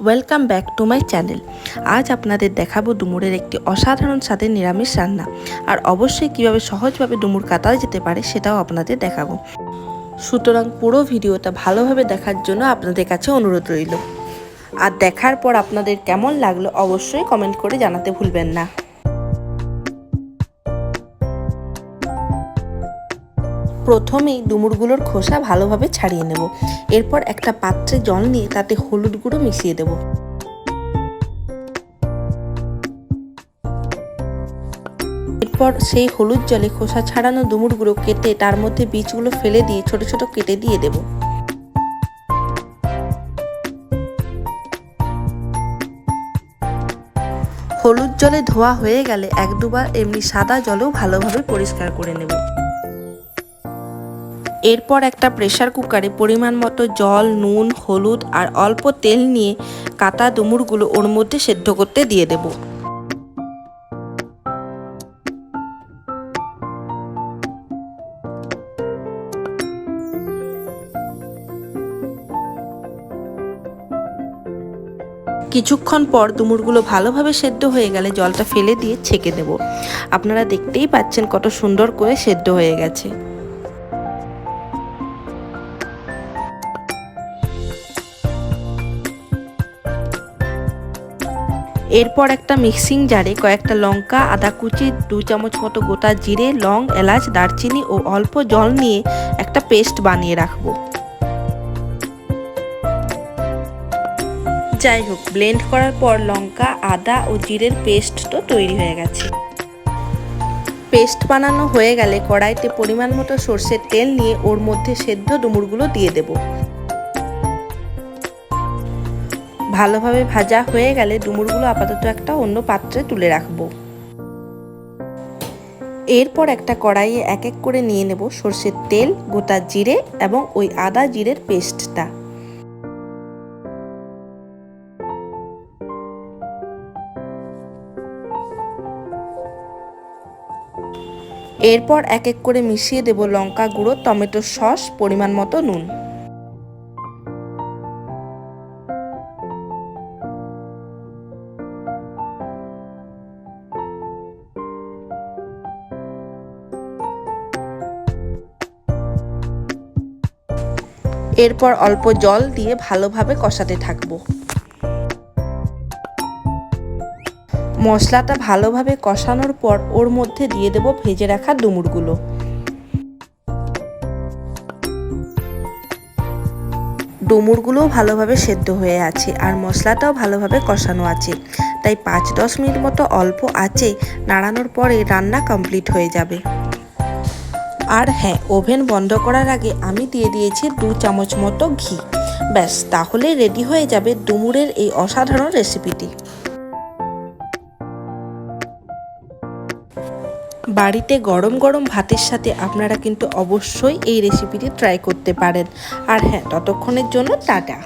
Welcome back to my channel আজ আপনাদের দেখাবো ডুমুরের একটি অসাধারণ স্বাদের নিরামিষ রান্না। আর অবশ্যই কীভাবে সহজভাবে ডুমুর কাটা যেতে পারে সেটাও আপনাদের দেখাবো। সুতরাং পুরো ভিডিওটা ভালোভাবে দেখার জন্য আপনাদের কাছে অনুরোধ রইল। আর দেখার পর আপনাদের কেমন লাগল অবশ্যই কমেন্ট করে জানাতে ভুলবেন না। প্রথমেই ডুমুরগুলোর খোসা ভালোভাবে ছাড়িয়ে নেব। এরপর একটা পাত্রে জল নিয়ে তাতে হলুদ গুঁড়ো মিশিয়ে দেব। এরপর সেই হলুদ জলে খোসা ছাড়ানো ডুমুরগুলো কেটে তার মধ্যে বীজগুলো ফেলে দিয়ে ছোট ছোট কেটে দিয়ে দেব। হলুদ জলে ধোয়া হয়ে গেলে এক দুবার এমনি সাদা জলেও ভালোভাবে পরিষ্কার করে নেব। এরপর একটা প্রেশার কুকারে পরিমাণ মতো জল, নুন, হলুদ আর অল্প তেল নিয়ে কাটা ডুমুরগুলো ওর মধ্যে সেদ্ধ করতে দিয়ে দেব। কিছুক্ষণ পর ডুমুরগুলো ভালোভাবে সেদ্ধ হয়ে গেলে জলটা ফেলে দিয়ে ছেঁকে দেব। আপনারা দেখতেই পাচ্ছেন কত সুন্দর করে সেদ্ধ হয়ে গেছে। এরপর একটা মিক্সিং জারে কয়েকটা লঙ্কা, আদা কুচি, দু চামচ মতো গোটা জিরে, লং, এলাচ, দারচিনি ও অল্প জল নিয়ে একটা পেস্ট বানিয়ে রাখব। যাই হোক, ব্লেন্ড করার পর লঙ্কা, আদা ও জিরের পেস্ট তো তৈরি হয়ে গেছে। পেস্ট বানানো হয়ে গেলে কড়াইতে পরিমাণ মতো সর্ষের তেল নিয়ে ওর মধ্যে সেদ্ধ ডুমুরগুলো দিয়ে দেবো। ভালোভাবে ভাজা হয়ে গেলে ডুমুরগুলো আপাতত একটা অন্য পাত্রে তুলে রাখব। এরপর একটা কড়াইয়ে এক এক করে নিয়ে নেব সর্ষের তেল, গোটা জিরে এবং ওই আদা জিরের পেস্টটা। এরপর এক এক করে মিশিয়ে দেব লঙ্কা গুঁড়ো, টমেটো সস, পরিমাণ মতো নুন। এরপর অল্প জল দিয়ে ভালোভাবে কষাতে থাকব। মশলাটা ভালোভাবে কষানোর পর ওর মধ্যে দিয়ে দেব ভেজে রাখা ডুমুরগুলো। ডুমুরগুলোও ভালোভাবে সেদ্ধ হয়ে আছে আর মশলাটাও ভালোভাবে কষানো আছে। তাই পাঁচ দশ মিনিট মতো অল্প আছে, নাড়ানোর পরে রান্না কমপ্লিট হয়ে যাবে। আর হ্যাঁ ওভেন বন্ধ করার আগে আমি দিয়ে দিয়েছি দু চামচ মতো ঘি। ব্যাস, তাহলে রেডি হয়ে যাবে ডুমুরের এই অসাধারণ রেসিপিটি। বাড়িতে গরম গরম ভাতের সাথে আপনারা কিন্তু অবশ্যই এই রেসিপিটি ট্রাই করতে পারেন। আর হ্যাঁ ততক্ষণের জন্য টাটা।